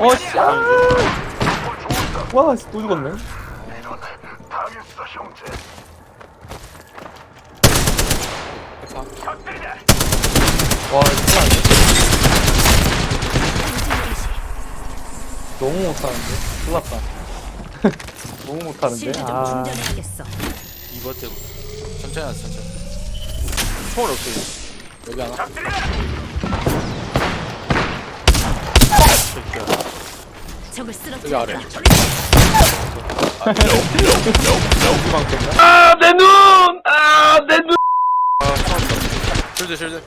어, 씨. 아. 와, 씨, 또 죽었네. 당했어 형제 와, 이거 큰일 났네. 너무 못하는데? 큰일 났다. 너무 못하는데? 실드 좀 아. 충전해야겠어. 이번 때문에 천천히 하자 천천히 총알 없어 이제. 여기 하나 새끼야. 적을 여기 아래 쓰러뜨렸다. 아, 내 눈! 아, 내 눈! 아 실드 실드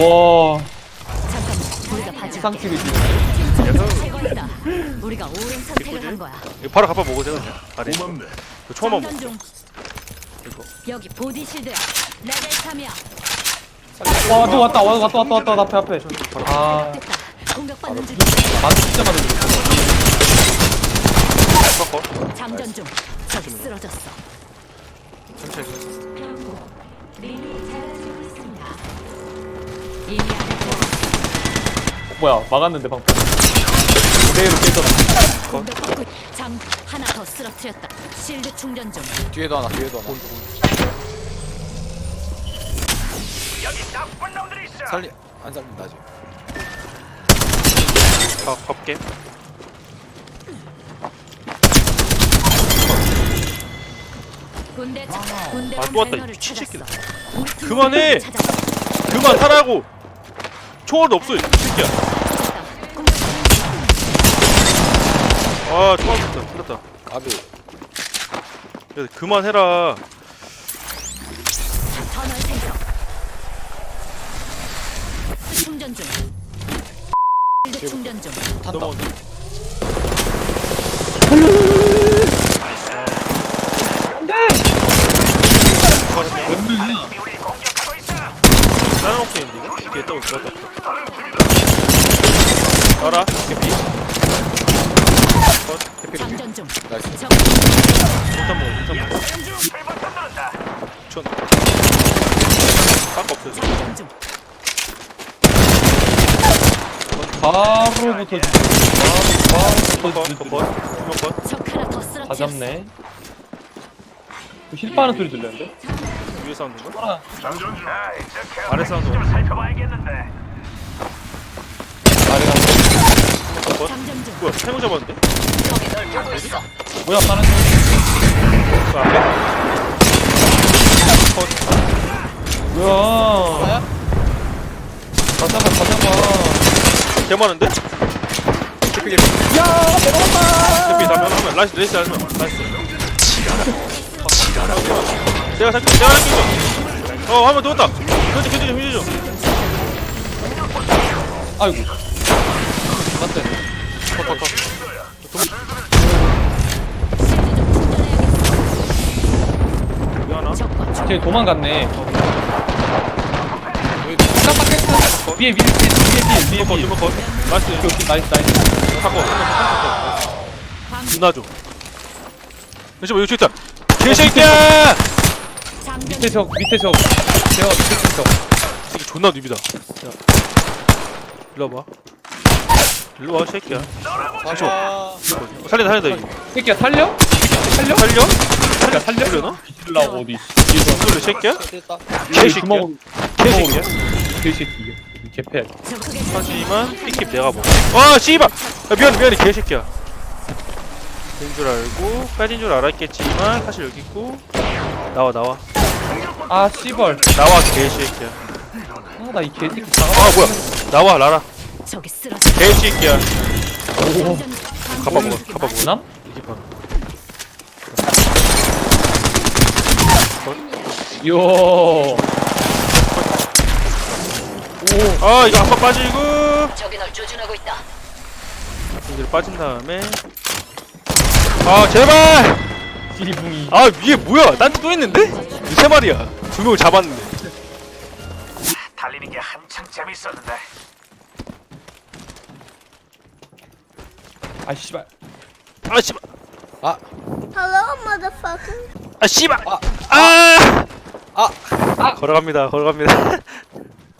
와, 잠깐만, 우리가 지금. 옳은 선택을 한 거야. 이거 바로 갚아 먹으세요 그냥 고맙네 그 먹어 장전 중. 이거 여기 보디 실드야. 레벨 3이야. 와, 또 왔다, 왔다, 왔다, 왔다, 왔다, 앞에, 앞에. 아, 됐다. 공격받는 중. 맞, 진짜 맞아. 꺾어 장전 중. 적이 쓰러졌어. 천천히 이미 안에 어, 뭐야, 막았는데, 방금. 그대로. 공격받고 있- 장 하나 더 쓰러뜨렸다. 실드 충전 중. 뒤에도 하나 뒤에도 하나 여기 나쁜 놈들이 있어 살리 안 살린다 아직 가 갈게 군대 차, 군대 아, 온또 왔다, 이 미친. 새끼들. 그만해! 그만 하라고 총알도 없어 이 새끼야. 아 총알 없다 풀렸다 까비 야 그만해라 터널 생성. 충전 중. 실드 충전 중. 넘어온다 다른 이거? 뒤에 알아? 개피 컷 개피 장전 중. 나이스 적 일단 먹어 연중 출발선 들었다 천 깎아 없어 장전 중. 바로 붙어주지. 바로, 바로 컷, 붙어주지. 컷, 두명 컷. 적 하나 더 다 쓰러뜨렸어. 잡네. 힐 빠는 소리 들렸는데? 위에 사운드 거? 하나. 장전 중 아, 이제 아래 사운드 좀 살펴봐야겠는데 아래가. 컷. 장전 중. 뭐야 세명 잡았는데? 적이 널 보고 있어. 뭐야, 빠는 소리. 그 앞에? 뭐야. 다 잡아, 다 잡아. 개 많은데? 개피 개피 야, 내려갔다! 개피 다면 하면 라이스 레이스 하면 라이스 내가 살게 내가 살게 어한 번더 온다 견제 견제 좀좀 아이고. 맞대. 컷컷컷. 쟤 도망갔네. 위에, 위에, 위에, 위에, 위에, 컷 위에. 컷 나이스 오케이, 오케이, 나이스, 나이스. 사고 광- 누나 줘 잠시만 여기 있다 개새끼야 장전 밑에 중. 적, 밑에 적. 제가 밑에 적. 이게 존나 눕이다 야 일로 와봐 일로 와 새끼야 잠시만 어, 살린다 살린다 이거 새끼야, 살려? 살려? 살려? 새끼야, 살려? 살려나? 살려고 어디. 이걸로 새끼야? 개새끼야. 개새끼야? 개새끼야? 개새끼. 개패. 하지만 삐킵 내가 먹어 아 씨발 야, 미안해 미안해 개새끼야 된 줄 알고 빠진 줄 알았겠지만 사실 여기 있고 나와 나와 아, 씨벌. 나와 개새끼야 아, 나 이 개새끼 아 작아. 뭐야 나와 라라. 개새끼야. 가봐 먹어 가봐 먹어 남? 이게 봐 요. 아 이거 한번 빠지고 적이 널 조준하고 있다. 이제 빠진 다음에 아 제발 찌리붕이. 아 위에 뭐야 딴데또 있는데? 이세 마리야 두 명을 잡았는데 달리는 게 한창 재밌었는데 아, 씨발. 아 씨발 Hello, motherfucker. 아 씨발 아! 아! 아! 걸어갑니다 걸어갑니다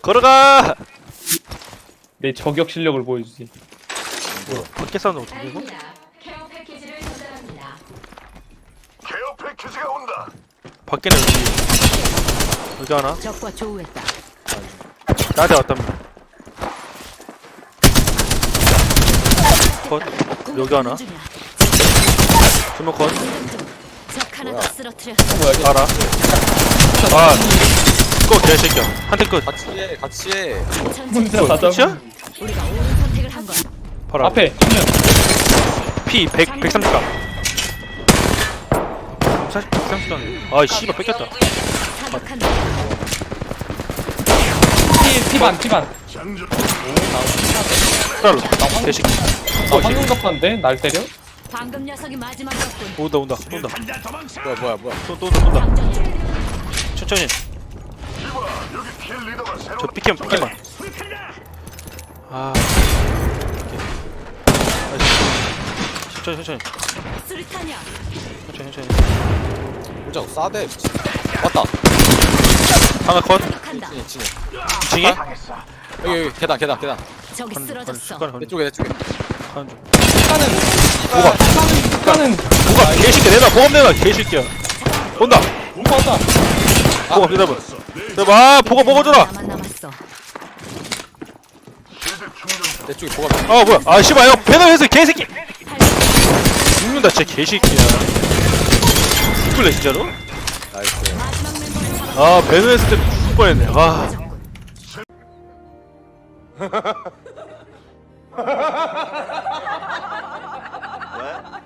걸어가 내 저격 실력을 보여주지. 밖에 사운드 어떻게 이거? 케어 패키지를 전달합니다. 케어 패키지가 온다. 밖에는 여기 여기 하나 적과 조우했다. 나한테 왔답니다 컷 여기 하나. 두명 컷적 하나 더 쓰러뜨렸어. 뭐야 이게? 알아 아 이거 개새끼야 한대 끝 같이 해 같이 해 이거 가자. 끝이야? 우리가 옳은 선택을 한 건. 바로 앞에 정면. P 100 130강 40 130강 아이 씨발 뺏겼다 사격한다. 피 피반 피반. 따로 개새끼 아 황금 갑판데 날 때려? 방금 녀석이 마지막이었군. 온다 온다 온다. 뭐야 뭐야 뭐야 또또 온다 장전 중. 천천히 저 피캠 피캠만 아 오케이. 천천히 천천히 수리탄이야. 천천히 천천히 물장 싸대 미친. 왔다 하나 컷 간다. 진이 진이 2층에 당했어. 여기 여기 계단 계단 계단 저기 쓰러졌어. 내 쪽에 내 쪽에 하는 중 피반은 뭐가? 피반은 뭐가 개새끼야 내놔 보험 내놔 개새끼야 온다 뭐다? 보험 기다려 네, 대박 보고 먹어줘라. 내 쪽에 보가 아 뭐야. 아 씨발 형 배달해서 개새끼. 죽는다 진짜 개새끼야. 죽을래 진짜로? 나이스. 아 배달했을 때 죽을 뻔했네. 와.